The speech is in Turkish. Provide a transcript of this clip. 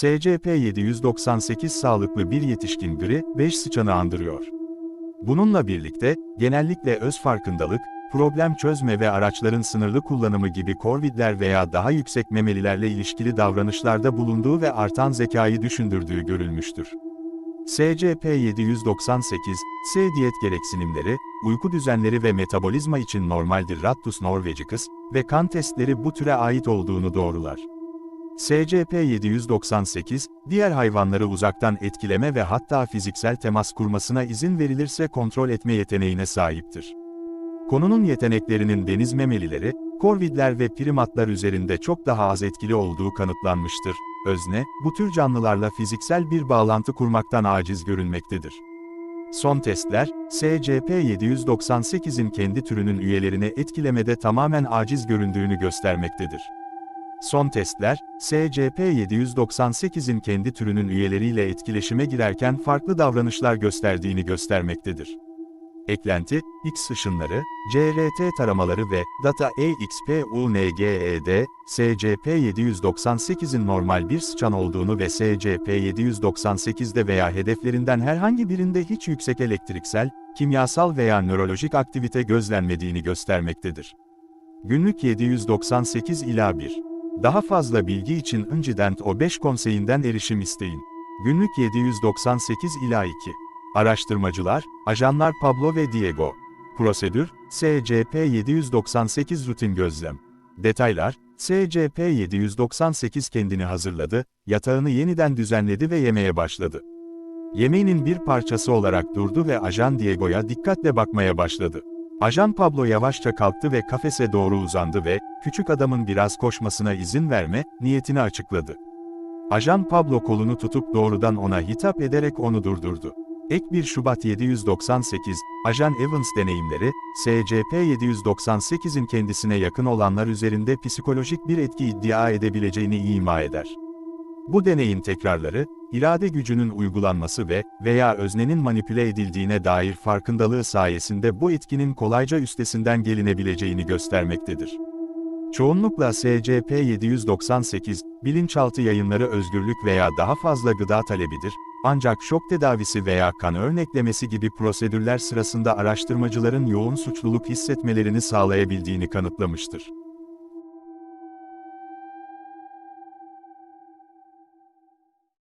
SCP-798 sağlıklı bir yetişkin gri, 5 sıçanı andırıyor. Bununla birlikte, genellikle öz farkındalık, problem çözme ve araçların sınırlı kullanımı gibi korvidler veya daha yüksek memelilerle ilişkili davranışlarda bulunduğu ve artan zekayı düşündürdüğü görülmüştür. SCP-798, S diyet gereksinimleri, uyku düzenleri ve metabolizma için normaldir Rattus norvegicus ve kan testleri bu türe ait olduğunu doğrular. SCP-798, diğer hayvanları uzaktan etkileme ve hatta fiziksel temas kurmasına izin verilirse kontrol etme yeteneğine sahiptir. Konunun yeteneklerinin deniz memelileri, korvidler ve primatlar üzerinde çok daha az etkili olduğu kanıtlanmıştır. Özne, bu tür canlılarla fiziksel bir bağlantı kurmaktan aciz görünmektedir. Son testler, SCP-798'in kendi türünün üyelerini etkilemede tamamen aciz göründüğünü göstermektedir. Son testler, SCP-798'in kendi türünün üyeleriyle etkileşime girerken farklı davranışlar gösterdiğini göstermektedir. Eklenti, X ışınları, CRT taramaları ve Data EXPUNGED, SCP-798'in normal bir sıçan olduğunu ve SCP-798'de veya hedeflerinden herhangi birinde hiç yüksek elektriksel, kimyasal veya nörolojik aktivite gözlenmediğini göstermektedir. Günlük 798 ila 1. Daha fazla bilgi için Incident O5 konseyinden erişim isteyin. Günlük 798 ila 2. Araştırmacılar, ajanlar Pablo ve Diego. Prosedür, SCP-798 rutin gözlem. Detaylar, SCP-798 kendini hazırladı, yatağını yeniden düzenledi ve yemeye başladı. Yemeğinin bir parçası olarak durdu ve ajan Diego'ya dikkatle bakmaya başladı. Ajan Pablo yavaşça kalktı ve kafese doğru uzandı ve, küçük adamın biraz koşmasına izin verme, niyetini açıkladı. Ajan Pablo kolunu tutup doğrudan ona hitap ederek onu durdurdu. Ek 1 Şubat 798, Ajan Evans deneyimleri, SCP-798'in kendisine yakın olanlar üzerinde psikolojik bir etki iddia edebileceğini ima eder. Bu deneyin tekrarları, irade gücünün uygulanması ve veya öznenin manipüle edildiğine dair farkındalığı sayesinde bu etkinin kolayca üstesinden gelinebileceğini göstermektedir. Çoğunlukla SCP-798, bilinçaltı yayınları özgürlük veya daha fazla gıda talebidir, ancak şok tedavisi veya kan örneklemesi gibi prosedürler sırasında araştırmacıların yoğun suçluluk hissetmelerini sağlayabildiğini kanıtlamıştır.